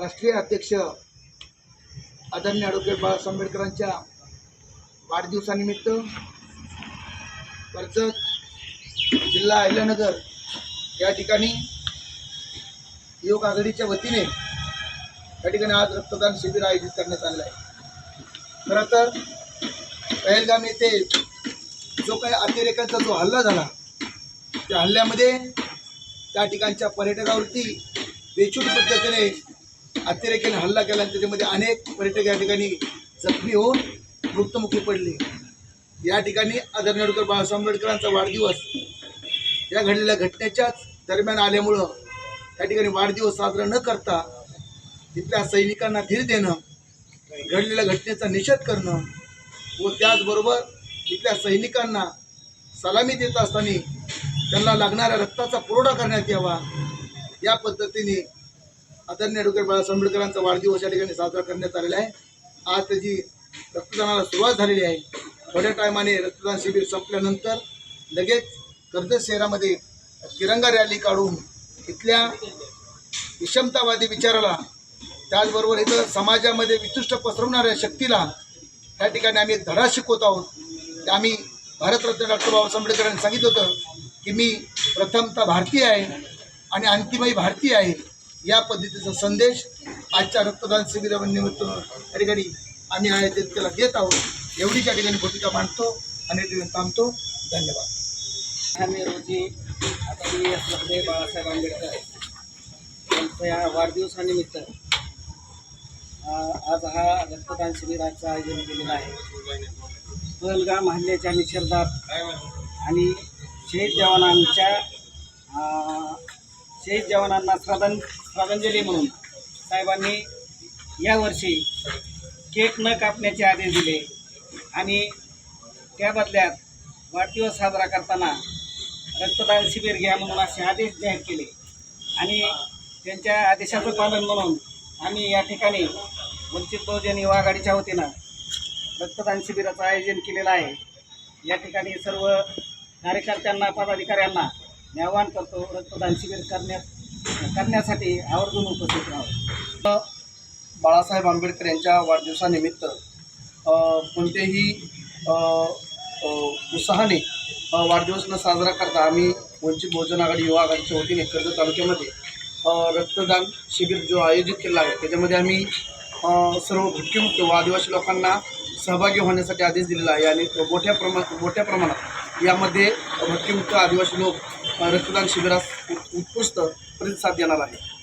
राष्ट्रीय अध्यक्ष आदरणीय ॲडव्होकेट बाळासाहेब आंबेडकरांच्या वाढदिवसानिमित्त कर्जत जिल्हा अहिल्यानगर या ठिकाणी योग आघाडीच्या वतीने या ठिकाणी आज रक्तदान शिबिर आयोजित करण्यात आलं आहे. खरं तर पहलगाम येथे जो काही अतिरेकांचा जो हल्ला झाला त्या हल्ल्यामध्ये त्या ठिकाणच्या पर्यटकावरती बेछूट पद्धतीने अतिरेकीने हल्ला केला आणि त्याच्यामध्ये अनेक पर्यटक या ठिकाणी जखमी होऊन मृत्युमुखी पडले. या ठिकाणी आदरणीय डॉक्टर बाबासाहेब आंबेडकरांचा वाढदिवस या घडलेल्या घटनेच्याच दरम्यान आल्यामुळं त्या ठिकाणी वाढदिवस साजरा न करता तिथल्या सैनिकांना धीर देणं घडलेल्या घटनेचा निषेध करणं व त्याचबरोबर तिथल्या सैनिकांना सलामी देत असताना त्यांना लागणाऱ्या रक्ताचा पुरवठा करण्यात यावा या पद्धतीने आदरणीय डॉक्टर बाळासाहेब आंबेडकरांचा वाढदिवस या ठिकाणी साजरा करण्यात आलेला आहे. आज त्याची रक्तदानाला सुरुवात झालेली आहे. थोड्या टायमाने रक्तदान शिबिर संपल्यानंतर लगेच कर्जत शहरामध्ये तिरंगा रॅली काढून इथल्या विषमतावादी विचाराला त्याचबरोबर इथं समाजामध्ये वितुष्ट पसरवणाऱ्या शक्तीला त्या ठिकाणी आम्ही एक धडा शिकवत आहोत. ते आम्ही भारतरत्न डॉक्टर बाबासाहेब आंबेडकरांनी सांगितलं होतं की मी प्रथमतः भारतीय आहे आणि अंतिमही भारतीय आहे. या पद्धतीचा संदेश आजच्या रक्तदान शिबिरानिमित्त या ठिकाणी आम्ही आयोजित केला देत आहोत. एवढीच या ठिकाणी भूमिका मांडतो आणि ठिकाणी थांबतो. धन्यवाद. आम्ही रोजी आदरणीय श्रद्धेय बाळासाहेब आंबेडकर यांच्या या वाढदिवसानिमित्त आज हा रक्तदान शिबिराचं आयोजन केलेलं आहे. पहलगाम हल्ल्याच्या निषेधात आणि शहीद जवानांच्या शहीद जवानांना श्रद्धां श्रद्धांजली म्हणून साहेबांनी यावर्षी केक न कापण्याचे आदेश दिले आणि त्या बदल्यात वाढदिवस साजरा करताना रक्तदान शिबिर घ्या म्हणून असे आदेश जाहीर केले. आणि त्यांच्या आदेशाचं पालन म्हणून आम्ही या ठिकाणी वंचित बहुजन युवा आघाडीच्या वतीनं रक्तदान शिबिराचं आयोजन केलेलं आहे. या ठिकाणी सर्व कार्यकर्त्यांना पदाधिकाऱ्यांना मी आवाहन करतो रक्तदान शिबिर करण्यात करण्यासाठी आवर्जून उपस्थित राहावं. बाळासाहेब आंबेडकर यांच्या वाढदिवसानिमित्त कोणतेही उत्साहाने वाढदिवस न साजरा करता आम्ही वंचित बहुजन आघाडी युवा आघाडीच्या वतीने कर्जत तालुक्यामध्ये रक्तदान शिबिर जो आयोजित केला आहे त्याच्यामध्ये आम्ही सर्व भटकेमुक्त व आदिवासी लोकांना सहभागी होण्यासाठी आदेश दिलेला आहे आणि मोठ्या प्रमा मोठ्या प्रमाणात यामध्ये भटकेमुक्त आदिवासी लोक रक्तदान शिबिरास उत्कृष्ट प्रतिसाद देणार आहे.